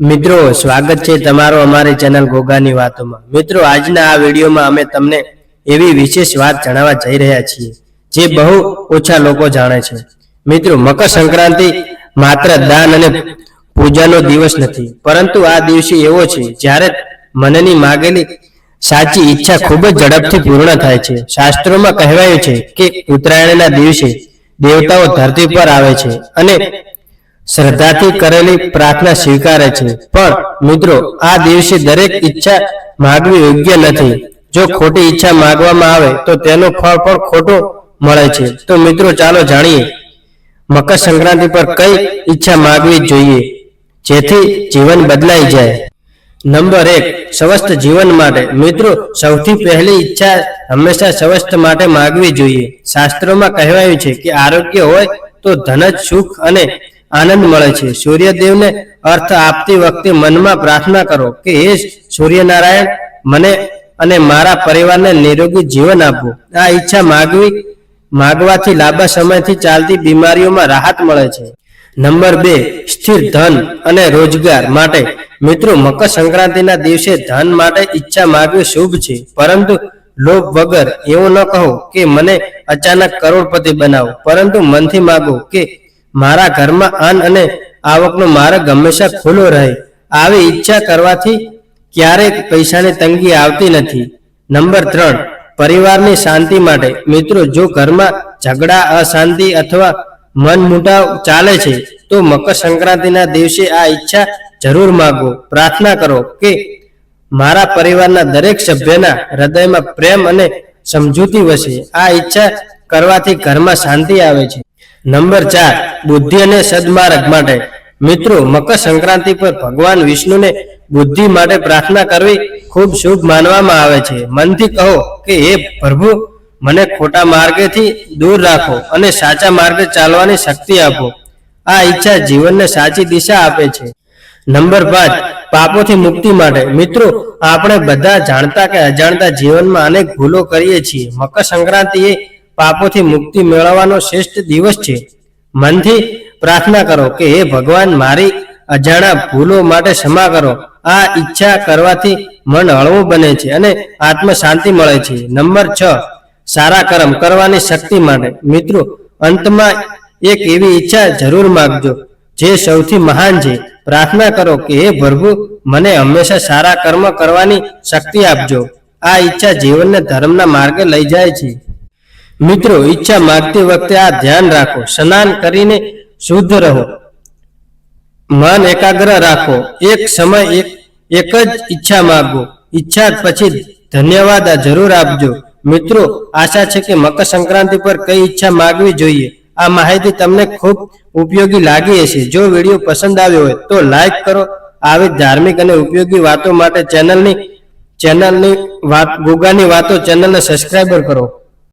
મિત્રો, સ્વાગત છે તમારો અમારી ચેનલ ગોગાની વાતોમાં. મિત્રો, આજના આ વિડીયોમાં અમે તમને એવી વિશેષ વાત જણાવવા જઈ રહ્યા છીએ, જે બહુ ઓછા લોકો જાણે છે. મિત્રો, મકર સંક્રાંતિ માત્ર દાન અને પૂજાનો દિવસ નથી, પરંતુ આ દિવસે એવો છે, જ્યારે મનની માગેલી સાચી ઈચ્છા ખૂબ જ ઝડપથી પૂર્ણ થાય છે. શાસ્ત્રોમાં કહેવાયું છે કે ઉત્તરાયણના દિવસે દેવતાઓ ધરતી પર આવે છે અને શ્રદ્ધાથી કરેલી પ્રાર્થના સ્વીકારે છે. પણ મિત્રો, આ દિવસે દરેક ઈચ્છા માગવી યોગ્ય નથી. જો ખોટી ઈચ્છા માગવામાં આવે, તો તેનું ફળ પણ ખોટું મળે છે. તો મિત્રો, ચાલો જાણીએ. મકર સંક્રાંતિ પર કઈ ઈચ્છા માગવી જોઈએ? જેથી જીવન બદલાઈ જાય. નંબર એક, સ્વસ્થ જીવન માટે. મિત્રો, સૌથી પહેલી ઈચ્છા હંમેશા સ્વસ્થ માટે માગવી જોઈએ. શાસ્ત્રોમાં કહેવાયું છે કે આરોગ્ય હોય તો ધન જ સુખ અને આનંદ મળે છે. સૂર્યદેવને અર્થ આપતી વખતે મનમાં પ્રાર્થના કરો કે, હે સૂર્યનારાયણ, મને અને મારા પરિવારને નિરોગી જીવન આપો. આ ઈચ્છા માગવી, માગવાથી લાંબા સમયથી ચાલતી બીમારીઓમાં રાહત મળે છે. નંબર બે, સ્થિર ધન અને રોજગાર માટે. મિત્રો, મકર સંક્રાંતિના દિવસે ધન માટે ઈચ્છા માગવી શુભ છે. પરંતુ લોભ વગર એવું ન કહો કે, મને અચાનક કરોડપતિ બનાવો. પરંતુ મનથી માગો કે મારા ઘરમાં અન્ન અને આવકનો માર્ગ હંમેશા ખુલ્લો રહે. આવી ઈચ્છા કરવાથી ક્યારેક પૈસાની તંગી આવતી નથી. નંબર ત્રણ, પરિવારની શાંતિ માટે. મિત્રો, જો ઘરમાં ઝઘડા, અશાંતિ અથવા મન મુટાવ ચાલે છે, તો મકર સંક્રાંતિના દિવસે આ ઈચ્છા જરૂર માગો. પ્રાર્થના કરો કે મારા પરિવારના દરેક સભ્યના હૃદયમાં પ્રેમ અને સમજૂતી વસે. આ ઈચ્છા કરવાથી ઘરમાં શાંતિ આવે છે. નંબર ચાર, બુદ્ધિ અને સદમાર્ગ માટે. મિત્રો મકર સંક્રાંતિ પર ભગવાન વિષ્ણુને બુદ્ધિ માટે પ્રાર્થના કરવી ખૂબ શુભ માનવામાં આવે છે. મનથી કહો કે, હે પ્રભુ, મને ખોટા માર્ગેથી દૂર રાખો અને સાચા માર્ગે ચાલવાની શક્તિ આપો. આ ઈચ્છા જીવનને સાચી દિશા આપે છે. નંબર પાંચ, પાપોથી મુક્તિ માટે. મિત્રો, આપણે બધા જાણતા કે અજાણતા જીવનમાં અનેક ભૂલો કરીએ છીએ. મકર સંક્રાંતિ એ પાપોથી મુક્તિ મેળવવાનો શ્રેષ્ઠ દિવસ છે. મનથી પ્રાર્થના કરો કે હે ભગવાન, મારી અજાણા ભૂલો માટે ક્ષમા કરો. આ ઈચ્છા કરવાથી મન હળવું બને છે અને આત્મ શાંતિ મળે છે. નંબર છ, સારા કર્મ કરવાની શક્તિ માટે. મિત્રો, અંતમાં એક એવી ઈચ્છા જરૂર માગજો, જે સૌથી મહાન છે. પ્રાર્થના કરો કે હે પ્રભુ, મને હંમેશા સારા કર્મ કરવાની શક્તિ આપજો. આ ઈચ્છા જીવનને ધર્મના માર્ગે લઈ જાય છે. મિત્રો, ઈચ્છા માગતી વખતે આ ધ્યાન રાખો, સ્નાન કરીને શુદ્ધ રહો. મન એકાગ્ર રાખો. એક સમય, એક એક જ ઈચ્છા માગો. ઈચ્છા પછી ધન્યવાદ જરૂર આપજો. મિત્રો, આશા છે કે મકર સંક્રાંતિ પર કઈ ઈચ્છા માગવી જોઈએ? આ માહિતી તમને ખૂબ ઉપયોગી લાગી હશે. જો વીડિયો પસંદ આવ્યો હોય તો લાઈક કરો. આવી ધાર્મિક અને ઉપયોગી વાતો માટે ચેનલની ચેનલની વાત, ગુગાની વાતો ચેનલને સબસ્ક્રાઈબર કરો.